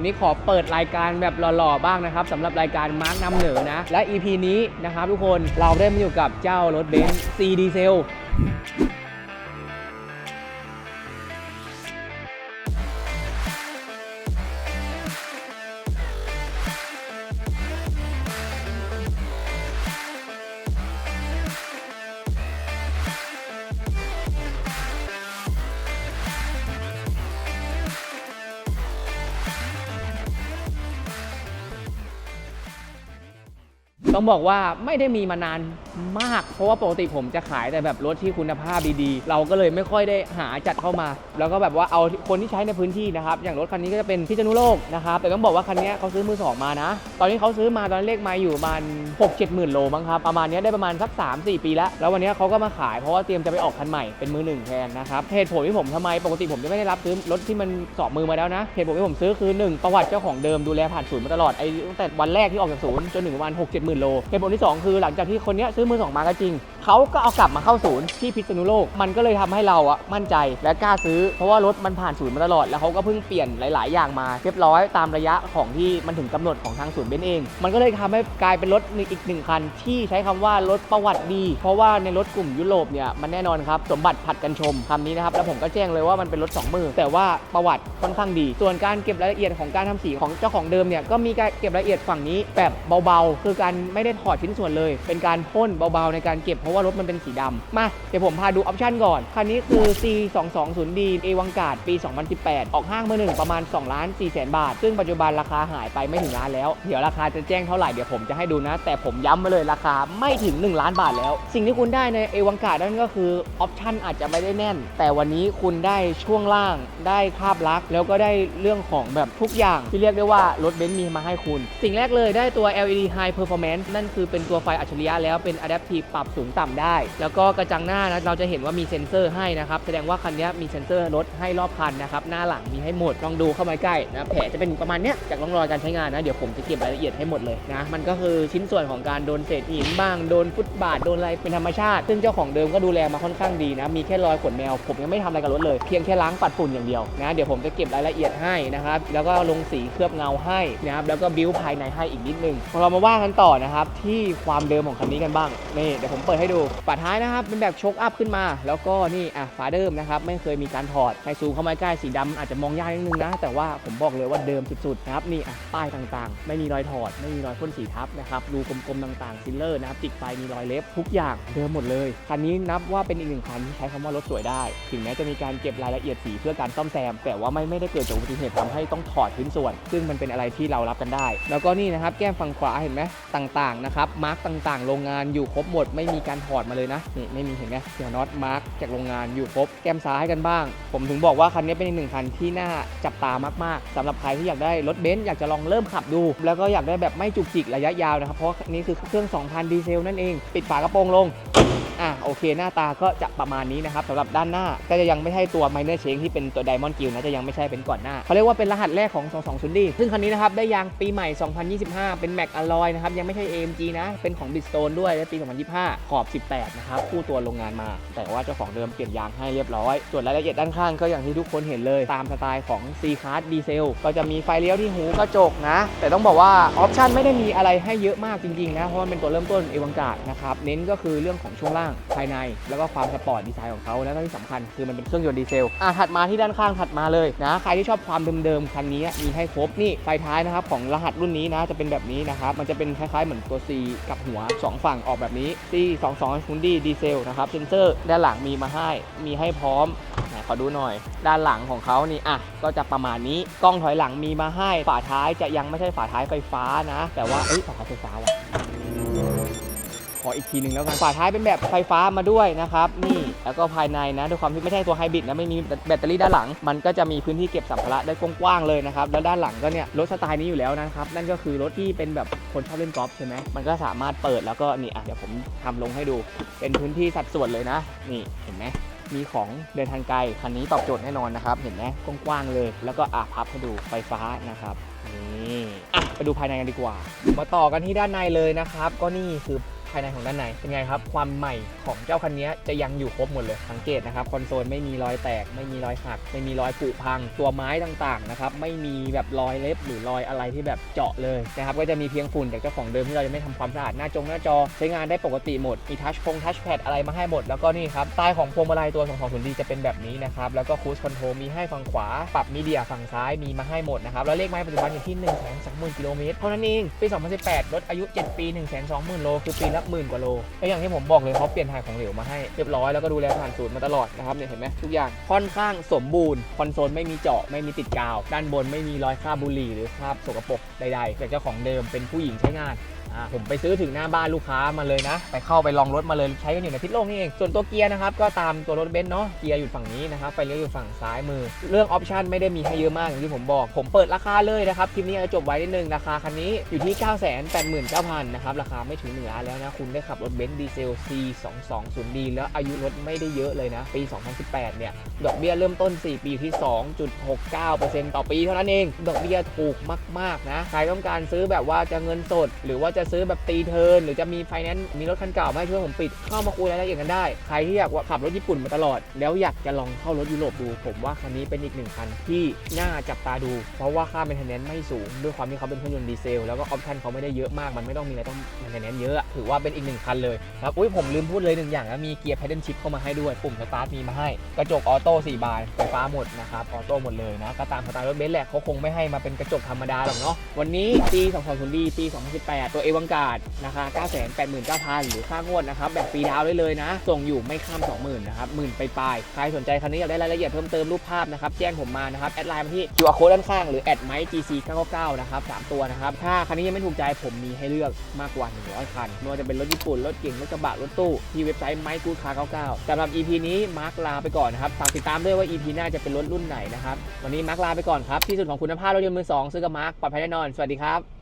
วันนี้ขอเปิดรายการแบบหล่อๆบ้างนะครับสำหรับรายการมาร์กนำเหนือนะ และ EP นี้นะครับทุกคนเราได้มาอยู่กับเจ้ารถเบนซ์ซีดีเซล ต้องบอกว่าไม่ได้มีมานาน มาก เพราะว่าปกติผมจะขายแต่แบบรถที่คุณภาพดีๆ เราก็เลยไม่ค่อยได้หาจัดเข้ามา แล้วก็แบบว่าเอาคนที่ใช้ในพื้นที่นะครับ อย่างรถคันนี้ก็จะเป็นพิษณุโลกนะครับ แต่ต้องบอกว่าคันนี้เขาซื้อมือสองมานะ ตอนนี้เขาซื้อมาตอนเลขมาอยู่ประมาณ6 7หมื่นโลมั้งครับ ประมาณนี้ได้ประมาณสัก 3 4 ปีแล้ว แล้ววันนี้เขาก็มาขายเพราะว่าเตรียมจะไปออกคันใหม่เป็นมือหนึ่งแทนนะครับเหตุผลที่ผมทำไมปกติผมจะไม่ได้รับซื้อรถที่มันสอบมือมาแล้วนะเหตุผลที่ผมซื้อคือหนึ่งประวัติเจ้าของเดิมดูแลผ่านศูนย์มาตลอดไอ้ตั้งแต่วันแรกที่ออกจากศูนย์จนถึงประมาณ6 7หมื่นโลเหตุผลที่สองคือหลังจากที่คนนี้ซื้อมือสองมาก็จริง เขาก็เอากลับมาเข้าศูนย์ที่พิษณุโลก มันก็เลยทำให้เราอะมั่นใจและกล้าซื้อ เพราะว่ารถมันผ่านศูนย์มาตลอด แล้วเขาก็เพิ่งเปลี่ยนหลาย ๆ อย่างมาเรียบร้อยตามระยะของที่มันถึงกำหนดของทางศูนย์เบนเอง มันก็เลยทำให้กลายเป็นรถอีกหนึ่งคัน ที่ใช้คำว่ารถประวัติดี เพราะว่าในรถกลุ่มยุโรปเนี่ยมันแน่นอนครับสมบัติผัดกันชมคำนี้นะครับแล้วผมก็แจ้งเลยว่ามันเป็นรถสองมือแต่ว่าประวัติค่อนข้างดี ส่วนการเก็บรายละเอียดของการทำสีของเจ้าของเดิมเนี่ยก็มีการเก็บรายละเอียดฝั่งนี้แบบเบา ๆ คือการไม่ได้ถอดชิ้นส่วนเลย เป็นการพ่นเบาๆในการเก็บเพราะว่ารถมันเป็นสีดำมาเดี๋ยวผมพาดูออปชั่นก่อนคันนี้คือ C 2 2 0 D เอวังกาดปี 2018 ออกห้างมือหนึ่งประมาณ2ล้าน4แสนบาท ซึ่งปัจจุบันราคาหายไปไม่ถึงล้านแล้ว เดี๋ยวราคาจะแจ้งเท่าไหร่เดี๋ยวผมจะให้ดูนะ แต่ผมย้ำไว้เลยราคาไม่ถึง 1 ล้านบาทแล้ว สิ่งที่คุณได้ในเอวังกาดนั่นก็คือออปชั่นอาจจะไม่ได้แน่น แต่วันนี้คุณได้ช่วงล่างได้ภาพลักษณ์แล้วก็ได้เรื่องของแบบทุกอย่างที่เรียกได้ว่ารถเบนซ์มีมาให้คุณ สิ่งแรกเลยได้ตัว LED High Performance นั่นคือเป็นตัวไฟอัจฉริยะแล้วเป็น Adaptive ปรับสูงต่ำได้ แล้วก็กระจังหน้านะเราจะเห็นว่ามีเซ็นเซอร์ให้นะครับแสดงว่าคันนี้มีเซ็นเซอร์รถให้รอบคันนะครับหน้าหลังมีให้หมดลองดูเข้ามาใกล้นะแผลจะเป็นประมาณเนี้ยจากร่องรอยการใช้งานนะเดี๋ยวผมจะเก็บรายละเอียดให้หมดเลยนะมันก็คือชิ้นส่วนของการโดนเศษหินบ้างโดนฟุตบาทโดนอะไรเป็นธรรมชาติ ซึ่งเจ้าของเดิมก็ดูแลมาค่อนข้างดีนะมีแค่รอยขนแมว ผมยังไม่ทำอะไรกับรถเลยเพียงแค่ล้างปัดฝุ่นอย่างเดียวนะเดี๋ยวผมจะเก็บรายละเอียดให้นะครับแล้วก็ลงสีเคลือบเงาให้นะครับแล้วก็บิ้วภายในให้อีกนิดนึงเรามาว่ากันต่อนะครับที่ความเดิมของคันนี้กันบ้างนี่เดี๋ยวผมเปิดให้ดูฝาท้ายนะครับเป็นแบบชคอัพขึ้นมา แล้วก็นี่อะฝาเดิมนะครับไม่เคยมีการถอดใครซูมเข้ามาใกล้สีดำอาจจะมองยากนิดนึงนะ แต่ว่าผมบอกเลยว่าเดิมสุดๆนะครับนี่อะป้ายต่างๆ ไม่มีรอยถอด ไม่มีรอยพ่นสีทับนะครับรูกลมๆต่างๆซิลเลอร์นะครับติดไฟมีรอยเล็บทุกอย่างเดิมหมดเลยคันนี้นับว่าเป็นอีกหนึ่งคันที่ใช้คำว่ารถสวยได้ ถึงแม้จะมีการเก็บรายละเอียดสีเพื่อการซ่อมแซม แต่ว่าไม่ไม่ได้เกิดจากอุบัติเหตุทำให้ต้องถอดชิ้นส่วน ซึ่งมันเป็นอะไรที่เรารับกันได้ แล้วก็นี่นะครับแก้มฝั่งขวาเห็นไหมต่างๆนะครับมาร์กต่างๆ โรงงานอยูู่่ครบหมดไม่มีการถอดมาเลยนะนี่ไม่มีเห็นไหมเสียน็อตมาร์กจากโรงงานอยู่ครบแก้มซ้ายกันบ้าง ผมถึงบอกว่าคันนี้เป็นอีกหนึ่งคันที่น่าจับตามากๆสำหรับใครที่อยากได้รถเบนซ์อยากจะลองเริ่มขับดู แล้วก็อยากได้แบบไม่จุกจิกระยะยาวนะครับเพราะนี่คือเครื่อง 2,000 ดีเซลนั่นเอง ปิดฝากระโปรงลง อะโอเคหน้าตาก็จะประมาณนี้นะครับสำหรับด้านหน้าก็จะยังไม่ใช่ตัว minor change ที่เป็นตัว diamond gill นะจะยังไม่ใช่เป็นก่อนหน้าเขาเรียกว่าเป็นรหัสแรกของ 220 d ซึ่งคันนี้นะครับได้ยางปีใหม่ 2025 เป็น Mac Alloy นะครับยังไม่ใช่ AMG นะเป็นของ Bridgestone ด้วยและปี 2025 ขอบ 18 นะครับคู่ตัวโรงงานมา แต่ว่าเจ้าของเดิมเปลี่ยนยางให้เรียบร้อย ส่วนรายละเอียดด้านข้างก็อย่างที่ทุกคนเห็นเลยตามสไตล์ของ C Class Diesel ก็จะมีไฟเลี้ยวที่หูกระจกนะ แต่ต้องบอกว่าออปชันไม่ได้มีอะไรให้เยอะมากจริงๆนะเพราะมันเป็นตัวเริ่มต้นเอวังกาดนะครับเน้นก็คือเรื่องของช่วงล่างภายใน แล้วก็ความสปอร์ตดีไซน์ของเขาแล้วก็ที่สำคัญคือมันเป็นเครื่องยนต์ดีเซลอะถัดมาที่ด้านข้างถัดมาเลยนะใครที่ชอบความเดิมๆคันนี้มีให้ครบนี่ไฟท้ายนะครับของรหัสรุ่นนี้นะจะเป็นแบบนี้นะครับมันจะเป็นคล้ายๆเหมือนตัว C กับหัว 2 ฝั่งออกแบบนี้ C 2 2 0 D ดีเซลนะครับเซนเซอร์ด้านหลังมีมาให้มีให้พร้อมไหนขอดูหน่อย ด้านหลังของเขานี่อะก็จะประมาณนี้กล้องถอยหลังมีมาให้ฝาท้ายจะยังไม่ใช่ฝาท้ายไฟฟ้านะ แต่ว่าเอ้ยฝาท้ายไฟฟ้าว่ะ ขออีกทีหนึ่งแล้วกันฝาท้ายเป็นแบบไฟฟ้ามาด้วยนะครับ นี่แล้วก็ภายในนะด้วยความที่ไม่ใช่ตัวไฮบริดนะไม่มีแบตเตอรี่ด้านหลัง มันก็จะมีพื้นที่เก็บสัมภาระได้กว้างๆเลยนะครับแล้วด้านหลังก็เนี่ยรถสไตล์นี้อยู่แล้วนะครับนั่นก็คือรถที่เป็นแบบคนชอบเล่นกอล์ฟใช่ไหมมันก็สามารถเปิดแล้วก็นี่อะเดี๋ยวผมทำลงให้ดู เป็นพื้นที่สัดส่วนเลยนะ นี่เห็นไหมมีของเดินทางไกลคันนี้ตอบโจทย์แน่นอนนะครับ เห็นไหมกว้างๆเลย แล้วก็อะพับให้ดูไฟฟ้านะครับนี่อะไปดูภายในกันดีกว่า มาต่อกันที่ด้านในเลยนะครับ ก็นี่คือ ภายในของด้านในเป็นไงครับ ความใหม่ของเจ้าคันนี้จะยังอยู่ครบหมดเลยสังเกตนะครับคอนโซลไม่มีรอยแตก ไม่มีรอยหัก ไม่มีรอยผุพัง ตัวไม้ต่างๆนะครับไม่มีแบบรอยเล็บหรือรอยอะไรที่แบบเจาะเลยนะครับก็จะมีเพียงฝุ่นจากเจ้าของเดิมที่เราจะไม่ทำความสะอาดหน้าจงหน้าจอใช้งานได้ปกติหมดมีทัชพงทัชแพดอะไรมาให้หมด แล้วก็นี่ครับใต้ของพวงมาลัยตัวของของสุนดีจะเป็นแบบนี้นะครับแล้วก็คูสคอนโทรมีให้ฝั่งขวาปรับมีเดียฝั่งซ้ายมีมาให้หมดนะครับแล้วเลขไม้ปัจจุบันอยู่ที่1 2 0 0 0 0กิโลเมตรเท่านั้นเองปี 2018รถอายุ 7 ปี1 2 0 0 0 0โลคือปีละหมื่นกว่าโลแล้วอย่างที่ผมบอกเลยเขาเปลี่ยนถ่ายของเหลวมาให้เรียบร้อยแล้วก็ดูแลผ่านศูนย์มาตลอดนะครับเนี่ยเห็นไหมทุกอย่างค่อนข้างสมบูรณ์คอนโซลไม่มีเจาะไม่มีติดกาว ด้านบนไม่มีรอยคราบบุหรี่หรือคราบสกปรกใดๆจากเจ้าของเดิมเป็นผู้หญิงใช้งานผมไปซื้อถึงหน้าบ้านลูกค้ามาเลยนะ ไปเข้าไปลองรถมาเลยใช้กันอยู่ในพิษโลกนี่เอง ส่วนตัวเกียร์นะครับก็ตามตัวรถเบนซ์เนาะ เกียร์อยู่ฝั่งนี้นะครับไฟเลี้ยวอยู่ฝั่งซ้ายมือ เรื่องออปชันไม่ได้มีให้เยอะมากอย่างที่ผมบอก ผมเปิดราคาเลยนะครับ คลิปนี้จะจบไว้นิดนึง ราคาคันนี้อยู่ที่ 9 8 9 0 0 0 นะครับ ราคาไม่ถึงหนึ่งล้านแล้วนะคุณได้ขับรถเบนซ์ดีเซล C 2 2 0 D แล้วอายุรถไม่ได้เยอะเลยนะ ปี 2018 เนี่ย ดอกเบี้ยเริ่มต้น 4 ปีอยู่ที่ 2.69%ต่อปีเท่านั้นเอง ดอกเบี้ยถูกมาก ๆ นะ ใครต้องการซื้อแบบว่าจะเงินสด หรือว่าจะซื้อแบบตีเทิน หรือจะมีไฟแนนซ์มีรถคันเก่ามาให้ช่วยผมปิด เข้ามาคุยรายละเอียดกันได้ ใครที่อยากว่าขับรถญี่ปุ่นมาตลอด แล้วอยากจะลองเข้ารถยุโรปดู ผมว่าคันนี้เป็นอีกหนึ่งคันที่น่าจับตาดู เพราะว่าค่า maintenance ไม่สูง ด้วยความที่เขาเป็นเครื่องยนต์ดีเซล แล้วก็ออปชั่นเขาไม่ได้เยอะมาก มันไม่ต้องมีอะไรต้อง maintenance เยอะ ถือว่าเป็นอีกหนึ่งคันเลยครับอุ้ยผมลืมพูดเลยหนึ่งอย่างนะมีเกียร์ pedal shift เข้ามาให้ด้วยปุ่มสตาร์ทมีมาให้ กระจกออโต้4บานไฟฟ้าหมดนะครับออโต้หมดเลยนะก็ตามสไตล์รถเบนซ์แหละเขาคงไม่ให้มาเป็นกระจกธรรมดาหรอกเนาะวันนี้ปี2020ดีปี 2018 ตัวเอวังการ์ดนะคะ989,000 หรือค่างวดนะครับแบบฟรีดาวได้เลยนะ ส่งอยู่ไม่ข้าม 20,000นะครับหมื่นไปปลายใครสนใจคันนี้อยากได้รายละเอียดเพิ่มเติมรูปภาพนะครับแจ้งผมมานะครับแอดไลน์มาที่ QR code ด้านข้างหรือแอดไมค์ GC 999นะครับสามตัวนะครับถ้าคันนี้ยังไม่ถูกใจผมมีให้เลือกมากกว่า 100 คันไม่ว่าจะเป็นรถญี่ปุ่น รถเก่งรถกระบะรถตู้ ที่เว็บไซต์ m y g o o d Car 99สำหรับ EP นี้มาร์คลาไปก่อนนะครับฝากติดตามด้วยว่า EP หน้าจะเป็นรถรุ่นไหนนะครับวันนี้มาร์คลาไปก่อนครับที่สุดของคุณภาพรถยนต์มือสองซื้อกับมาร์คปลอดภัยแน่นอนสวัสดีครับ